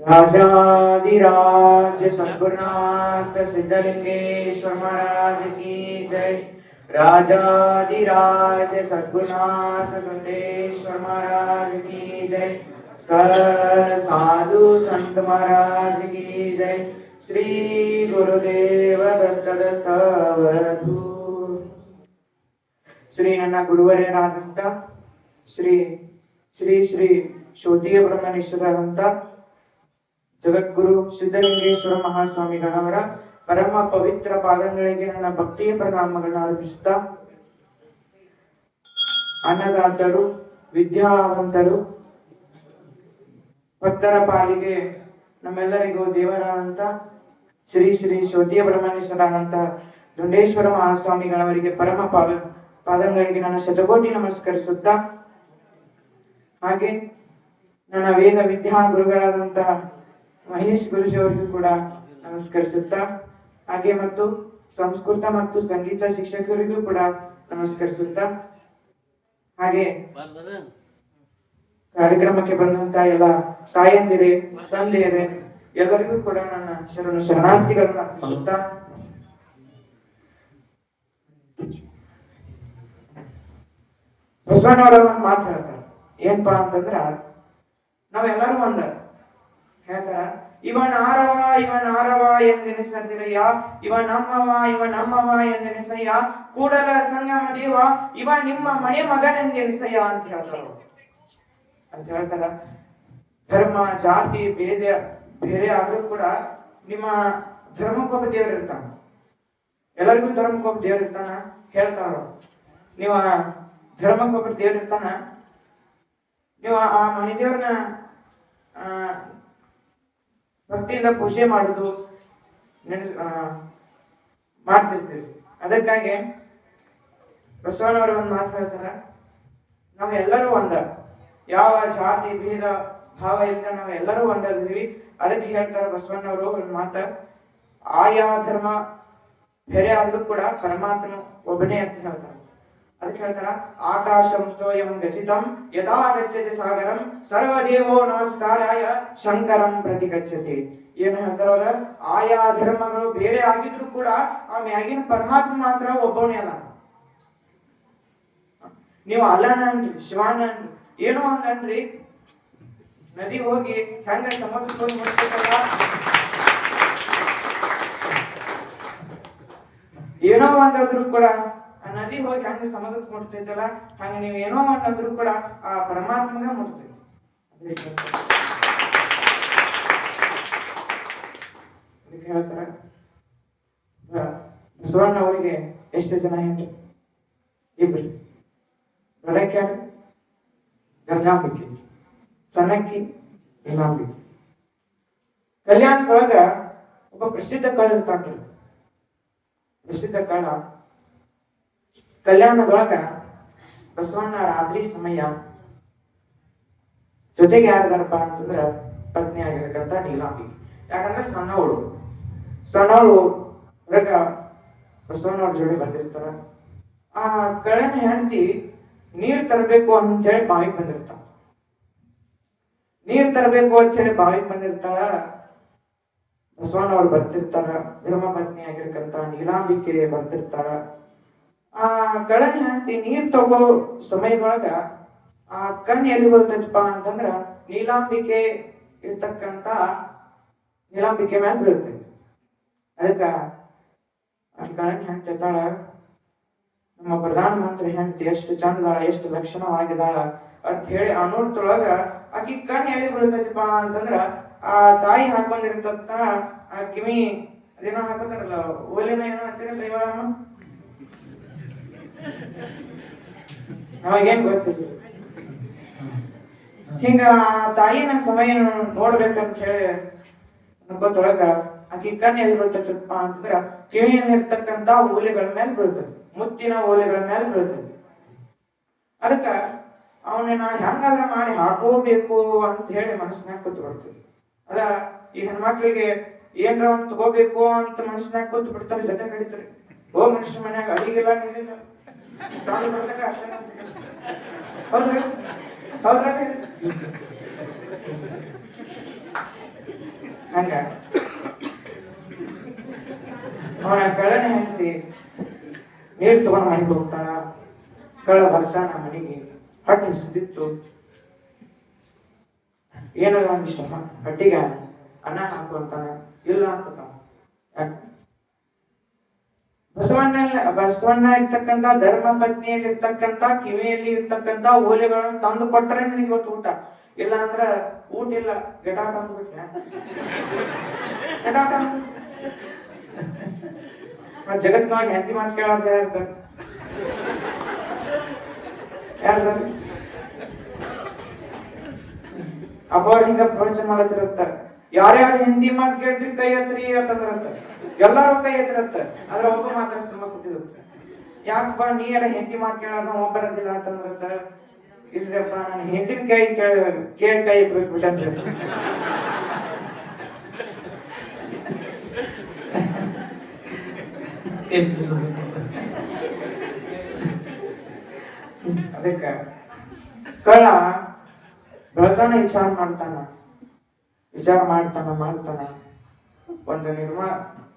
राजाधिराज सद्गुरुनाथ सिद्धलिंगेश्वर महाराज की जय। राजाधिराज सद्गुरुनाथ गुंडेश्वर महाराज की जय। सर साधु संत महाराज की जय। श्री गुरुदेव दत्त दत्तवधू ಶ್ರೀ ನನ್ನ ಗುರುವರೇನಾದಂತ ಶ್ರೀ ಶ್ರೀ ಶ್ರೀ ಶೋಧಿಯ ಬ್ರಹ್ಮನಿಷ್ಠರಾದಂತ ಜಗದ್ಗುರು ಸಿದ್ಧಲಿಂಗೇಶ್ವರ ಮಹಾಸ್ವಾಮಿಗಳವರ ಪರಮ ಪವಿತ್ರ ಪಾದಗಳಿಗೆ ನನ್ನ ಭಕ್ತಿಯ ಪ್ರಣಾಮಗಳನ್ನು ಅರ್ಪಿಸುತ್ತಾ, ಅನ್ನದಾತರು, ವಿದ್ಯಾವಂತರು, ಭಕ್ತರ ಪಾಲಿಗೆ ನಮ್ಮೆಲ್ಲರಿಗೂ ದೇವರಾದಂತ ಶ್ರೀ ಶ್ರೀ ಶೋಧಿಯ ಬ್ರಹ್ಮನೇಶ್ವರಾದಂತ ದುಂಡೇಶ್ವರ ಮಹಾಸ್ವಾಮಿಗಳವರಿಗೆ ಪರಮ ಪಾದ ಪಾದಗಳಿಗೆ ನಾನು ಶತಕೋಟಿ ನಮಸ್ಕರಿಸುತ್ತ, ಹಾಗೆ ನನ್ನ ವೇದ ವಿದ್ಯಾ ಗುರುಗಳಾದಂತಹ ಮಹೇಶ್ ಗುರುಜಿ ಅವರಿಗೂ ಕೂಡ ನಮಸ್ಕರಿಸುತ್ತಾ, ಹಾಗೆ ಮತ್ತು ಸಂಸ್ಕೃತ ಮತ್ತು ಸಂಗೀತ ಶಿಕ್ಷಕರಿಗೂ ಕೂಡ ನಮಸ್ಕರಿಸುತ್ತಾ, ಹಾಗೆ ಕಾರ್ಯಕ್ರಮಕ್ಕೆ ಬಂದಂತ ಎಲ್ಲ ತಾಯಂದಿರೆ, ತಂದೆಯರೇ, ಎಲ್ಲರಿಗೂ ಕೂಡ ನನ್ನ ಶರಣು ಶರಣಾರ್ಥಿಗಳನ್ನ ಅರ್ಪಿಸುತ್ತಾ. ಬಸವಣ್ಣವರ ಒಂದು ಮಾತು ಹೇಳ್ತಾರೆ. ಏನ್ಪಾ ಅಂತಂದ್ರ, ನಾವೆಲ್ಲರೂ ಒಂದ ಹೇಳ್ತಾರ, ಇವ ನಾರವ ಇವ ನಾರವ ಎಂದೆನಿಸದಿರಯ್ಯ, ಇವ ನಮ್ಮವ ಇವ ನಮ್ಮವ ಎಂದೆನಿಸಯ್ಯ, ಕೂಡಲ ಸಂಗಮ ದೇವ, ಇವ ನಿಮ್ಮ ಮನೆ ಮಗನೆಂದೆನಿಸಯ್ಯ ಅಂತ ಹೇಳ್ತಾರ ಅಂತ ಹೇಳ್ತಾರ, ಧರ್ಮ, ಜಾತಿ, ಭೇದ, ಬೇರೆ ಆದ್ರೂ ಕೂಡ ನಿಮ್ಮ ಧರ್ಮಕ್ಕೊಬ್ಬ ದೇವ್ರು ಇರ್ತಾನ. ಎಲ್ಲರಿಗೂ ಧರ್ಮಕ್ಕೊಬ್ಬ ದೇವ್ರು ಇರ್ತಾನ? ಹೇಳ್ತಾರ ಅವ್ರು. ನೀವು ಒಬ್ಬರು ದೇವ್ರು ಇರ್ತಾನ. ನೀವು ಆ ಮಣಿದೇವ್ರನ್ನ ಆ, ಭಕ್ತಿಯಿಂದ ಪೂಜೆ ಮಾಡುದು ಮಾಡ್ತಿರ್ತೀವಿ. ಅದಕ್ಕಾಗಿ ಬಸವನವರು ಒಂದು ಮಾತು ಹೇಳ್ತಾರ. ನಾವು ಎಲ್ಲರೂ ಒಂದ. ಯಾವ ಜಾತಿ ಭೇದ ಭಾವ ಇಲ್ಲ ನಾವು ಎಲ್ಲರೂ ಒಂದಾಗಿದ್ದೀವಿ ಅದಕ್ಕೆ ಹೇಳ್ತಾರೆ ಬಸವಣ್ಣವರು ಒಂದು ಮಾತ. ಆಯಾ ಧರ್ಮ ಬೇರೆ ಆದ್ರೂ ಕೂಡ ಪರಮಾತ್ಮ ಒಬ್ಬನೇ ಅಂತ ಹೇಳ್ತಾರೆ. ಅದಕ್ಕೆ ಹೇಳ್ತಾರ ಆಕಾಶಂ ಸ್ತೋಯಂ ಗಚಿತಂ, ಯಥಾ ಗಚ್ಚತಿ ಸಾಗರಂ, ಸರ್ವದೇವೋ ನಮಸ್ಕಾರಾಯ, ಶಂಕರಂ ಪ್ರತಿ ಗಚ್ಚತಿ ಏನು ಹೇಳ್ತಾರ ಆಯಾ ಧರ್ಮಗಳು ಬೇರೆ ಆಗಿದ್ರು ಕೂಡ ಆ ಮ್ಯಾಗಿನ ಪರಮಾತ್ಮ ಮಾತ್ರ ಒಬ್ಬವನೇ ಅಲ್ಲ. ನೀವು ಅಲ್ಲನ ಅನ್ರಿ ಏನೋ ಒಂದ್ ನದಿ ಹೋಗಿ ಹೆಂಗ ಮುಟ್ಬೇಕಲ್ಲ ಏನೋ ಒಂದಾದ್ರೂ ಕೂಡ ನದಿ ಹೋಗಿ ಹಂಗೆ ಸಮುದ್ರಕ್ಕೆ ಮುಟ್ತೈತಲ್ಲ ಹಂಗ ನೀವು ಏನೋ ಒಂದಾದ್ರೂ ಕೂಡ ಆ ಪರಮಾತ್ಮನ ಮುಟ್ತೈತಿ. ಅದಕ್ಕೆ ಹೇಳ್ತಾರ ಬಸವಣ್ಣ ಅವರಿಗೆ ಎಷ್ಟು ಜನ ಹೆಣ್ಣು ಇಬ್ರು ದೊಡ್ಡಕ್ಕೆ ಗಂಗಾಂಬಿಕೆ, ಸಣ್ಣಕ್ಕಿ ನೀಲಾಂಬಿಕೆ ಕಲ್ಯಾಣದೊಳಗ ಒಬ್ಬ ಪ್ರಸಿದ್ಧ ಕಳ್ಳ ಇರ್ತಾನ್ರಿ. ಪ್ರಸಿದ್ಧ ಕಳ್ಳ ಕಲ್ಯಾಣದೊಳಗ ಬಸವಣ್ಣ ರಾತ್ರಿ ಸಮಯ ಜೊತೆಗೆ ಯಾರಿದಾರಪ್ಪ ಅಂತಂದ್ರ ಪತ್ನಿ ಆಗಿರ್ತಕ್ಕಂಥ ನೀಲಾಂಬಿ ಯಾಕಂದ್ರೆ ಸಣ್ಣವಳು. ಸಣ್ಣವಳು ಅದಕ್ಕ ಬಸವಣ್ಣವ್ರ ಜೋಡಿ ಬಂದಿರ್ತಾರ. ಆ ಕಳೆನ ಹೆಂಡತಿ ನೀರ್ ತರಬೇಕು ಅಂತ ಹೇಳಿ ಬಾವಿಗೆ ಬಂದಿರ್ತಾಳ. ನೀರ್ ತರಬೇಕು ಅಂತ ಹೇಳಿ ಬಾವಿಗೆ ಬಂದಿರ್ತಾಳ. ಬಸವಣ್ಣವ್ರು ಬರ್ತಿರ್ತಾರ. ಧರ್ಮ ಪತ್ನಿ ಆಗಿರ್ತಕ್ಕಂಥ ನೀಲಾಂಬಿಕೆ ಬರ್ತಿರ್ತಾಳ. ಆ ಕಳ್ಳನ ಹಾಕಿ ನೀರ್ ತಗೋ ಸಮಯದೊಳಗ ಆ ಕಣ್ಣು ಎಲ್ಲಿ ಬರ್ತೈತಪ್ಪ ಅಂತಂದ್ರ ನೀಲಾಂಬಿಕೆ ಇರ್ತಕ್ಕಂತ ನೀಲಾಂಬಿಕೆ ಮ್ಯಾಲ ಬೀಳುತ್ತೆ. ಅದಕ್ಕ ಕಳ್ಳನ ಹೆಂಗೆ ಹೇಳ್ತಾಳ ನಮ್ಮ ಪ್ರಧಾನ ಮಂತ್ರಿ ಹೆಂಡತಿ ಎಷ್ಟು ಚಂದ ಎಷ್ಟು ಲಕ್ಷಣವಾಗಿದ್ದಾಳ ಅಂತ ಹೇಳಿ ಆ ನೋಡ್ತೊಳಗ ಆಕಿ ಕಣ್ಣು ಎಲ್ಲಿ ಬೀಳ್ತೈತಿಪ್ಪ ಅಂತಂದ್ರ ಆ ತಾಯಿ ಹಾಕೊಂಡಿರ್ತಂತ ಆ ಕಿಮಿ ಅದೇನೋ ಹಾಕೋತಾರಲ್ಲ ಓಲಿನ ಏನೋ ಅಂತೀರಲ್ಲ ಇವಾಗ ನಮಗೇನ್ ಗೊತ್ತಿಲ್ಲ ಹಿಂಗ ತಾಯಿನ ಸಮಯ ನೋಡ್ಬೇಕಂತ ಹೇಳಿ ಅನ್ಕೋತೊಳಗ ಆಕಿ ಕಣ್ಣು ಎಲ್ಲಿ ಬೀಳ್ತೈತಪ್ಪ ಅಂತಂದ್ರ ಕಿವಿಯಲ್ಲಿರ್ತಕ್ಕಂತ ಓಲೆಗಳ ಮೇಲೆ ಬೀಳ್ತದೆ ಮುತ್ತಿನ ಓಲೆಗಳ ಮೇಲೆ ಬೀಳ್ತದೆ ಅದಕ್ಕ ಅವನನ್ನ ಹೆಂಗಾದ್ರ ಮಾಡಿ ಹಾಕೋಬೇಕು ಅಂತ ಹೇಳಿ ಮನಸ್ಸಿನಾಗ ಕೂತ್ ಬಿಡ್ತದೆ ಅದ ಈ ಹೆಣ್ಮಕ್ಳಿಗೆ ಏನ್ರ ಒಂದ್ ತಗೋಬೇಕು ಅಂತ ಮನಸ್ಸಿನಾಗ ಕೂತ್ ಬಿಡ್ತಾರೆ ಜೊತೆ ನಡೀತಾರೆ. ಓ ಮನುಷ್ಯ ಮನ್ಯಾಗ ಅಡಿಗೆಲ್ಲ ನೀರಿಲ್ಲ ಹೌದ್ರಿ? ಹಂಗ. ಅವನ ಕಳ್ಳನ ಹೆಂಡತಿ ನೀರು ತಗೊಂಡು ಮನೆಗೆ ಹೋಗ್ತಾನ ಕಳ್ಳ ಬರ್ತಾನ ಮನೆಗೆ ಹಟ್ಟಿ ಸುದ್ದಿತ್ತು ಏನಾದ್ರು ಒಂದಿಷ್ಟಮ್ಮ ಹಟ್ಟಿಗೆ ಅನ್ನ ಹಾಕು ಅಂತಾನ. ಇಲ್ಲ ಅಂತ ಯಾಕೆ? ಬಸವಣ್ಣ ಬಸವಣ್ಣ ಇರ್ತಕ್ಕಂತ ಧರ್ಮ ಪತ್ನಿಯಲ್ಲಿ ಇರ್ತಕ್ಕಂತ ಕಿವಿಯಲ್ಲಿ ಇರ್ತಕ್ಕಂತ ಓಲೆಗಳನ್ನು ತಂದು ಕೊಟ್ಟರೆ ನಿನಗೆ ಇವತ್ತು ಊಟ. ಇಲ್ಲ ಅಂದ್ರ ಊಟ ಇಲ್ಲ ಗಟಾಟ ಅಂದ್ಬಿಟ್ಟ ಗಟಾಟ ಜಗತ್ನಾಗ ಹೆಂಡತಿ ಮಾತು ಕೇಳೋದು ಯಾರ್ದ ಯಾರ್ದ ಅಬ್ಬವ್ರ ಹಿಂಗ ಪ್ರವಚನ ಮಾಡತ್ತಿರತ್ತ ಯಾರ್ಯಾರು ಹಿಂದಿ ಮಾತು ಕೇಳ್ತೀರಿ, ಕೈ ಎತ್ರಿ ಅಂತಂದ್ರಂತ ಎಲ್ಲಾರು ಕೈ ಎತ್ತಿರತ್ತ ಆದ್ರೆ ಒಬ್ಬ ಮಾತ್ರ ಸುಮ್ಮ ಕೂತಿರುತ್ತೆ ಯಾಕಪ್ಪ, ನೀ ಎಲ್ಲ ಹಿಂದಿ ಮಾತು ಕೇಳೋದ ಒಬ್ಬರದಿಲ್ಲ ಅಂತಂದ್ರಂತ ಇಲ್ರಪ್ಪ, ನಾನು ಹಿಂದಿನ ಕೈ ಕೇಳ ಕೈ ಬಿಟ್ಟಂದ್ರೆ ಅದಕ್ಕ ಕಳ್ಳ, ಬೆಳತಾನ ವಿಚಾರ ಮಾಡ್ತಾನ. ವಿಚಾರ ಮಾಡ್ತಾನ ಮಾಡ್ತಾನ. ಒಂದು ನಿರ್ಮಾ,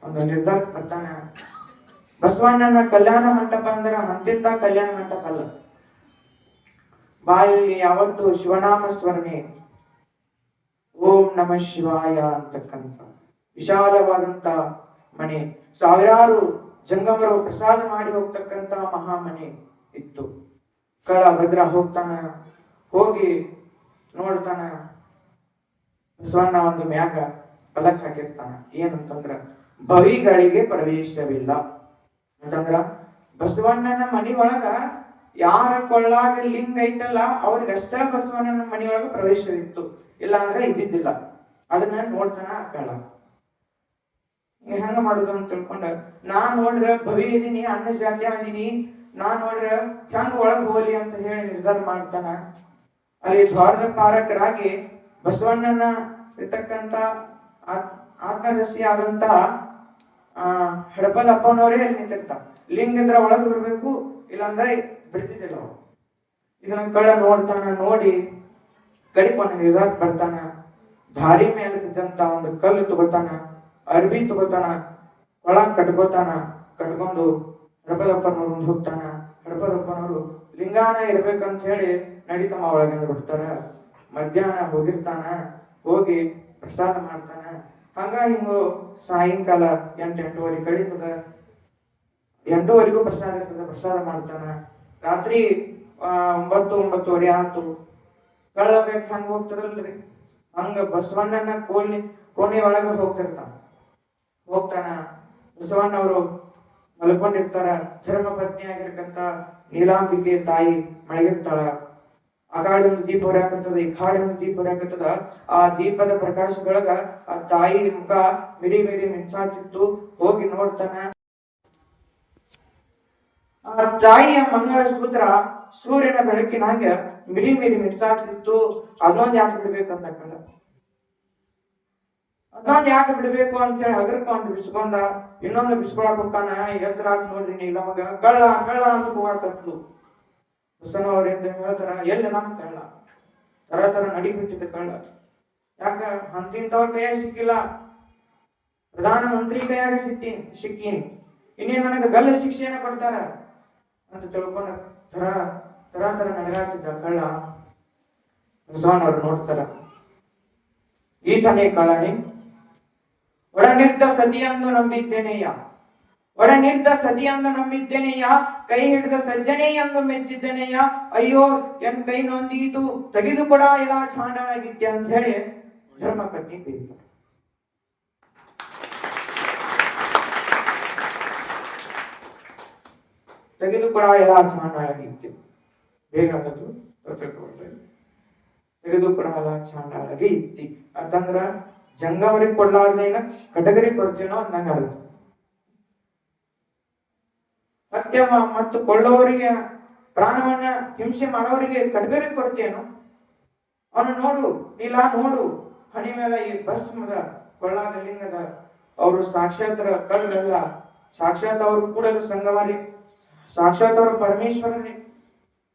ಒಂದು ನಿರ್ಧಾರ ಬರ್ತಾನ. ಬಸವಣ್ಣನ ಕಲ್ಯಾಣ ಮಂಟಪ ಅಂದ್ರ ಅಂತಿಂತ ಕಲ್ಯಾಣ ಮಂಟಪ ಅಲ್ಲ. ಬಾಯಲ್ಲಿ ಯಾವತ್ತು ಶಿವನಾಮ ಸ್ಮರಣೆ. ಓಂ ನಮ ಶಿವಾಯ ಅಂತಕ್ಕಂಥ ವಿಶಾಲವಾದಂತ ಮನೆ. ಸಾವಿರಾರು ಜಂಗಮರು ಪ್ರಸಾದ ಮಾಡಿ ಹೋಗ್ತಕ್ಕಂತ ಮಹಾಮನೆ ಇತ್ತು. ಕಳ ಭದ್ರ ಹೋಗ್ತಾನ, ಹೋಗಿ ನೋಡ್ತಾನ. ಬಸವಣ್ಣ ಒಂದು ಮ್ಯಾಗ ಪಲಕ್ ಹಾಕಿರ್ತಾನ. ಏನಂತಂದ್ರ ಬವಿಗಳಿಗೆ ಪ್ರವೇಶವಿಲ್ಲ. ಅಂತಂದ್ರ ಬಸವಣ್ಣನ ಮನಿ ಒಳಗ ಯಾರ ಕೊಳ್ಳಾಗ ಲಿಂಗ ಐತಲ್ಲ, ಅವ್ರಿಗಷ್ಟ ಬಸವಣ್ಣನ ಮನಿಯೊಳಗ ಪ್ರವೇಶವಿತ್ತು. ಇಲ್ಲ ಅಂದ್ರೆ ಇದ್ದಿದ್ದಿಲ್ಲ. ಅದನ್ನ ನೋಡ್ತಾನ ಅಕ್ಕಳ ಹೆಂಗ ಮಾಡುದು ಅಂತ ತಿಳ್ಕೊಂಡ ನಾನ್ ನೋಡ್ರ ಭವಿ ಇದೀನಿ, ಅನ್ನ ಜಾತಿ ಅದೀನಿ ನಾನ್ ನೋಡ್ರ ಹೆಂಗ ಒಳಗ್ ಹೋಗ್ಲಿ ಅಂತ ಹೇಳಿ ನಿರ್ಧಾರ ಮಾಡ್ತಾನ. ಅಲ್ಲಿ ಸ್ವಾರ್ಧ ಪಾರಕರಾಗಿ ಬಸವಣ್ಣನ ಇರ್ತಕ್ಕಂತ ಆತ್- ಆತ್ಮದರ್ಶಿ ಆದಂತಹ ಆ ಹಡಪದ ಅಪ್ಪನವರೇ ಅಲ್ಲಿ ನಿಂತಿರ್ತಾರ ಲಿಂಗ ಇದ್ರ ಒಳಗ್ ಬಿಡ್ಬೇಕು, ಇಲ್ಲಾಂದ್ರೆ ಬಿಡ್ತಿದ್ದಿಲ್ಲ ಅವ್ರು ಇದನ್ನ ಕಳ್ಳ ನೋಡ್ತಾನ, ನೋಡಿ ಒಂದು ನಿರ್ಧಾರ ಬರ್ತಾನ, ದಾರಿ ಮೇಲೆ ಬಿದ್ದಂತ ಒಂದು ಕಲ್ಲು ತಗೋತಾನ ಅರ್ಬಿ ತಗೋತಾನ ಕೊಳ ಕಟ್ಕೋತಾನ, ಕಟ್ಕೊಂಡು ಹಡಪದಪ್ಪನವ್ರು ಮುಂದೆ ಹೋಗ್ತಾನ. ಹಡಪದಪ್ಪನವರು ಲಿಂಗಾನ ಇರ್ಬೇಕಂತ ಹೇಳಿ ನಡಿತಮ್ಮ ಒಳಗಿಂದ ಬಿಡ್ತಾರ. ಮಧ್ಯಾಹ್ನ ಹೋಗಿರ್ತಾನ ಹೋಗಿ ಪ್ರಸಾದ ಮಾಡ್ತಾನ. ಹಂಗ ಹಿಂಗು ಸಾಯಂಕಾಲ ಎಂಟು ಎಂಟೂವರೆ ಕಳೀತದ. ಎಂಟೂವರೆಗೂ ಪ್ರಸಾದ ಇರ್ತದ, ಪ್ರಸಾದ ಮಾಡ್ತಾನ. ರಾತ್ರಿ ಒಂಬತ್ತು ಒಂಬತ್ತುವರೆ ಆತು ಕಳಬೇಕು ಬೇಕು ಹಂಗ ಹೋಗ್ತಾರಲ್ರಿ. ಹಂಗ ಬಸವಣ್ಣನ ಕೋಣಿ, ಕೋಣೆ ಒಳಗ ಹೋಗ್ತಿರ್ತಾನ. ಹೋಗ್ತಾನ. ಬಸವಣ್ಣವರು ಮಲ್ಕೊಂಡಿರ್ತಾರ. ಧರ್ಮ ಪತ್ನಿ ಆಗಿರ್ಕಂತ ನೀಲಾಂಬಿಕೆ ತಾಯಿ ಮಳಗಿರ್ತಾಳ ಆ ಕಾಡಿ ಒಂದು ದೀಪ ಹೊರಕತ್ತದ ಈ ಕಾಡಿ ಒಂದು ದೀಪ ಆ ದೀಪದ ಪ್ರಕಾಶದೊಳಗ ಆ ತಾಯಿ ಮುಖ ಮಿಡಿ ಮಿಡಿ ಮಿಂಚಾತಿತ್ತು ಹೋಗಿ ನೋಡ್ತಾನ. ಆ ತಾಯಿಯ ಮಂಗಳ ಸೂತ್ರ ಸೂರ್ಯನ ಬೆಳಕಿನಾಗ ಮಿಡಿ ಮಿಡಿ ಮಿಂಚಾತಿತ್ತು ಅದೊಂದ್ ಯಾಕೆ ಬಿಡ್ಬೇಕಂತ ಕಂಡ. ಅದೊಂದ್ ಯಾಕೆ ಬಿಡ್ಬೇಕು ಅಂತ ಹೇಳಿ ಹಗರ್ಕ ಅಂತ ಬಿಸ್ಕೊಂಡ ಇನ್ನೊಂದು ಬಿಸ್ಕೊಳಕ್ ಹೋಗ್ತಾನ ಎಚ್ಚರ ಆತ್ ನೋಡ್ರಿ ನೀ ನಮಗ, ಕಳ್ಳ ಕಳ್ಳ ಅಂತ ಹೋಗಾಕತ್ಲು ಬಸವ ಅವರಿಂದ ಹೇಳ್ತಾರ, ಎಲ್ಲಿ ನಾನು ಕಳ್ಳ ತರ ತರ ನಡಿ ಬಿಟ್ಟಿದ್ದ ಕಳ್ಳ ಯಾಕ? ಅಂತಿಂತವ್ರ ಕೈಯಾಗ ಸಿಕ್ಕಿಲ್ಲ. ಪ್ರಧಾನ ಮಂತ್ರಿ ಕೈಯಾಗ ಸಿಕ್ಕಿ ಸಿಕ್ಕೀನಿ. ಇನ್ನೇನ್ ನನಗೆ ಗಲ್ಲ ಶಿಕ್ಷೆಯನ್ನು ಕೊಡ್ತಾರ? ಅಂತ ತಿಳ್ಕೊಂಡ ತರ ತರ ತರ ನಡೆಗಾಕಿದ್ದ ಕಳ್ಳ. ಹೊಸನವ್ರು ನೋಡ್ತಾರ. ಈತನೇ ಕಳ್ಳನೇ. ಒಳನಿದ್ದ ಸತಿಯನ್ನು ನಂಬಿದ್ದೇನೆಯ ಒಡನಿದ್ದ ಸತಿಯನ್ನು ನಂಬಿದ್ದೇನೆಯ ಕೈ ಹಿಡಿದ ಸಜ್ಜನೇ ಎಂದು ಮೆಚ್ಚಿದ್ದೇನೆಯ, ಅಯ್ಯೋ, ಎನ್ ಕೈ ನೊಂದೀತು ತೆಗೆದು ಕೊಡ ಇಲ್ಲ ಚಾಂಡಾಳಾಗಿದ್ಯ ಅಂತ ಹೇಳಿ ಧರ್ಮ ಪತ್ನಿ ಬೀಳ್ತಾರೆ. ತೆಗೆದು ಕೊಡ ಎಲ್ಲ ಚಾಂಡಾಳಾಗಿದ್ಯ ಬೇಗ ಅನ್ನೋದು ತೆಗೆದು ಕೊಡ ಎಲ್ಲ ಚಾಂಡಾಳಾಗಿ ಇತ್ತಿ ಅಂತಂದ್ರ ಜಂಗಮರಿ ಕೊಡ್ಲಾರ್ದೇನ, ಕಟಗರಿ ಕೊಡ್ತೀನೋ ಅರ್ಥ ಸತ್ಯ ಮತ್ತು ಕೊಳ್ಳುವವರಿಗೆ, ಪ್ರಾಣವನ್ನ ಹಿಂಸೆ ಮಾಡೋರಿಗೆ ಕಡಿಮೆ ಕೊಡ್ತೇನು? ಅವನು ನೋಡು, ನೀಲ ನೋಡು. ಹಣಿ ಮೇಲೆ ಈ ಭಸ್ಮದ ಕೊಳ್ಳಾದ ಲಿಂಗದ ಅವರು ಸಾಕ್ಷಾತ್ ಕಲ್ಲಲ್ಲ ಸಾಕ್ಷಾತ್ ಅವರು ಕೂಡ ಸಂಗಮರಿ. ಸಾಕ್ಷಾತ್ ಅವರು ಪರಮೇಶ್ವರನೇ.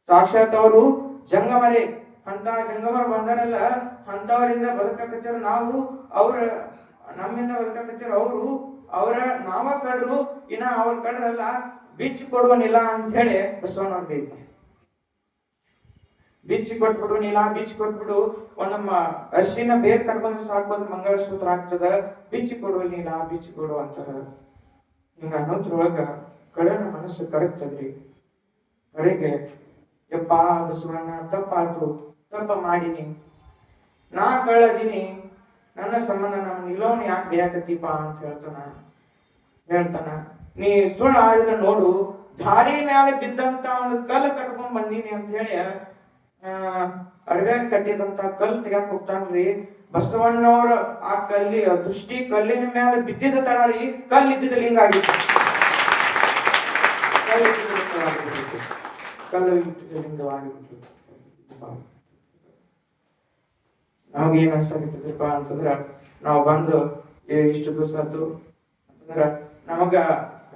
ಸಾಕ್ಷಾತ್ ಅವರು ಜಂಗಮರಿ. ಅಂತ ಜಂಗಮರು ಬಂದಾರಲ್ಲ, ಅಂತವರಿಂದ ಬದುಕಕತ್ತಿರೋ ನಾವು, ಅವ್ರ ನಮ್ಮಿಂದ ಬದುಕಕತ್ತಿರೋ ಅವರು, ಅವರ ನಾವ ಕಡ್ರು, ಇನ್ನ ಅವ್ರ ಕಡ್ರಲ್ಲ. ಬಿಚ್ಚಿ ಕೊಡುವನಿಲ್ಲ ಅಂತ ಹೇಳಿ ಬಸವಣ್ಣ ಐತಿ ಬಿಚ್ಚಿ ಕೊಟ್ಬಿಡು ನೀಲ ಬಿಚ್ಚಿ ಕೊಟ್ಬಿಡು. ನಮ್ಮ ಅರಿಶಿನ ಬೇರ್ ಕಟ್ಕೊಂಡು ಸಾಕ್ಬೋದು ಮಂಗಳಸೂತ್ರ ಆಗ್ತದ ಬಿಚ್ಚಿ ಕೊಡುವ ನೀಲ ಬಿಚ್ಚಿ ಕೊಡು ಅಂತಾರ ಹಿಂಗ ಅನ್ನೋದ್ರೊಳಗ ಕಡೆನ ಮನಸ್ಸು ಕರಗ್ತದ್ರಿ. ಕಡೆಗೆ ಯಪ್ಪ ಬಸವಣ್ಣ, ತಪ್ಪಾತು, ತಪ್ಪ ಮಾಡೀನಿ. ನಾ ಕಳ್ಳದೀನಿ, ನನ್ನ ಸಂಬಂಧ ನಮ್ಮ ನಿಲೋನ್ ಯಾಕೆ ಬೇಕತ್ತೀಪ ಅಂತ ಹೇಳ್ತಾನ ಹೇಳ್ತಾನ. ನೀ ಸುಳ್ಳು ಆದ್ರೆ ನೋಡು, ದಾರಿ ಮ್ಯಾಲೆ ಬಿದ್ದಂತ ಒಂದು ಕಲ್ಲು ಕಟ್ಕೊಂಡ್ ಬಂದೀನಿ ಅಂತ ಹೇಳಿ ಅಡವ್ಯಾಗ ಕಟ್ಟಿದಂತ ಕಲ್ಲು ತೆಗ್ಯಾಕ ಹೋಗ್ತಾನ್ರಿ ಬಸವಣ್ಣವ್ರ ಆ ಕಲ್ಲಿ ದೃಷ್ಟಿ ಕಲ್ಲಿನ ಮೇಲೆ ಬಿದ್ದಿದ ತಡ ರೀ, ಕಲ್ಲು ಇದ್ದಿದ್ದ ಲಿಂಗ ಆಗಿತ್ತು. ಕಲ್ಲು ಲಿಂಗವಾಗಿಬಿಟ್ಟಿತ್ತು. ನಮ್ಗೆ ಏನ್ ಅನ್ಸಾಕತ್ತದಪ್ಪ ಅಂತಂದ್ರ, ನಾವು ಬಂದು ಇಷ್ಟು ದಿವಸ ಆತು ಅಂತಂದ್ರ, ನಮಗ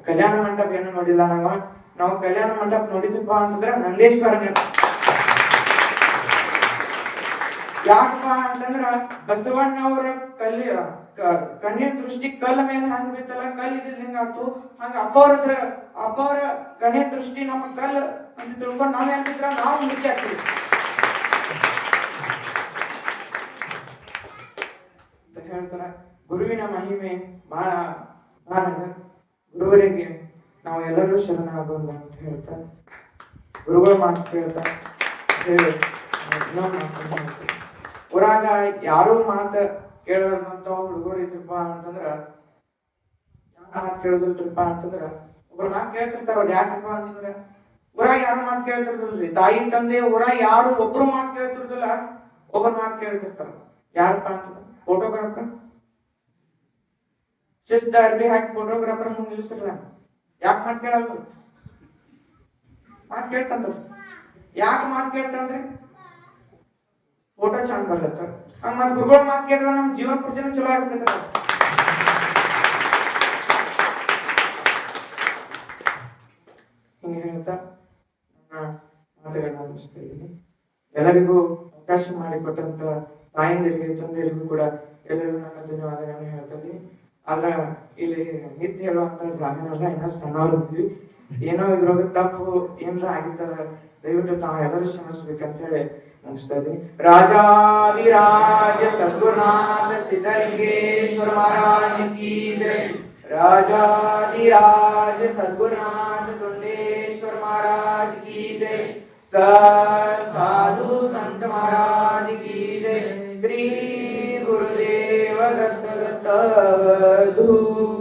ಕಲ್ಯಾಣ ಮಂಟಪ ಏನು ನೋಡಿಲ್ಲ ನಾವು? ನಾವು ಕಲ್ಯಾಣ ಮಂಟಪ ನೋಡಿದ್ವಿಪ್ಪ ಅಂತಂದ್ರೆ ನಂದೇಶ್ವರ ಯಾಕಪ್ಪ ಅಂತಂದ್ರ ಬಸವಣ್ಣವ್ರ ಕಲ್ಲಿ ಕಣ್ಣಿನ ದೃಷ್ಟಿ ಕಲ್ ಮೇಲೆ ಹಂಗ ಬಿತ್ತಲ್ಲ ಕಲ್ ಇದ್ದಿದ್ ಹಿಂಗಾತು ಹಂಗ ಅಪ್ಪವ್ರ ಹತ್ರ, ಅಪ್ಪವ್ರ ಕಣ್ಣಿನ ದೃಷ್ಟಿ ನಮ್ಮ ಕಲ್ ಅಂತ ತಿಳ್ಕೊಂಡು ನಾವ್ ಏನಿದ್ರ ನಾವು ಮುಚ್ಚಾಕ್ತೀವಿ ಹೇಳ್ತಾರ. ಗುರುವಿನ ಮಹಿಮೆ ಬಹಳ. ಗುರುವರಿಗೆ ನಾವು ಎಲ್ಲರೂ ಶರಣಾಗೋಣ ಅಂತ ಹೇಳ್ತಾ, ಗುರುಗಳು ಮಾತು ಕೇಳ್ತಾರೆ ಹೇಳಿ. ಊರಾಗ ಯಾರು ಮಾತ ಕೇಳದಂತ ಹುಡುಗರು ಇದ್ರಪ್ಪ ಅಂತಂದ್ರ ಮಾತು ಅಂತಂದ್ರೆ ಅಂತಂದ್ರ, ಒಬ್ರು ಮಾತು ಕೇಳ್ತಿರ್ತಾರ ಅವ್ರು ಯಾಕಪ್ಪ ಅಂತಂದ್ರ, ಊರಾಗ ಯಾರು ಮಾತು ಕೇಳ್ತಿರ್ದಿಲ್ರಿ? ತಾಯಿ ತಂದೆ ಊರಾಗ ಯಾರು ಒಬ್ರು ಮಾತು ಕೇಳ್ತಿರ್ದಿಲ್ಲ, ಒಬ್ಬರು ಮಾತು ಕೇಳ್ತಿರ್ತಾರ. ಯಾರಪ್ಪ ಅಂತಂದ್ರ? ಫೋಟೋಗ್ರಾಫರ್ ಶಿಸ್ತ ಅರ್ಬಿ ಹಾಕಿ ಫೋಟೋಗ್ರಾಫರ್ ಮುಂದೆ ನಿಲ್ಸಿರ್ಲ ಯಾಕೆ ಮಾತು ಕೇಳಲ್ಲ ಮಾತು ಕೇಳ್ತಂದ್ರ. ಯಾಕೆ ಮಾತು ಕೇಳ್ತಂದ್ರೆ? ಫೋಟೋ ಚಂದ ಬರ್ಲತ್ತ ಹಂಗ ಮತ್ತೆ ಗುರುಗಳ ಮಾತು ಕೇಳಿದ್ರೆ ನಮ್ಮ ಜೀವನ ಪೂರ್ತಿನೂ ಚಲೋ ಆಗ್ಬೇಕಂತ ಹಿಂಗೆ ಹೇಳ್ತಾ ಮಾತುಗಳನ್ನ ಎಲ್ಲರಿಗೂ ಅವಕಾಶ ಮಾಡಿಕೊಟ್ಟಂತ ತಾಯಂದಿರಿಗೆ, ತಂದೆಯರಿಗೂ ಕೂಡ ಎಲ್ಲರಿಗೂ ನನ್ನ ಧನ್ಯವಾದಗಳನ್ನು ಹೇಳ್ತಾ ಆದ್ರೆ ಇಲ್ಲಿ ನಿತ್ಯ ಹೇಳುವಂತ ಜಾಮೀನೆಲ್ಲ ಇನ್ನೂ ಸಣ್ಣವ್ರು ಇದ್ವಿ. ಏನೋ ಇದ್ರೊಳಗೆ ತಪ್ಪು, ಏನಾರ ಆಗಿತ್ತಾರ ದಯವಿಟ್ಟು ತಾವು ಎಲ್ಲರೂ ಶ್ರಮಿಸ್ಬೇಕಂತ ಹೇಳಿ ಮುಗಿಸ್ತಾ ಇದ್ದೀನಿ. ರಾಜಾದಿರಾಜ ಸದ್ಗುರುನಾಥ ಸಿದ್ಧಲಿಂಗೇಶ್ವರ ಮಹಾರಾಜ ರಾಜಾದಿರಾಜ ಸದ್ಗುರುನಾಥ ತುಂಡೇಶ್ವರ ಮಹಾರಾಜ ಕೀ ಜಯ ಸಾಧು ಸಂತ ಮಹಾರಾಜ ಕೀ ಶ್ರೀ ಗುರುದೇವ ದತ್ತ दत्त वधू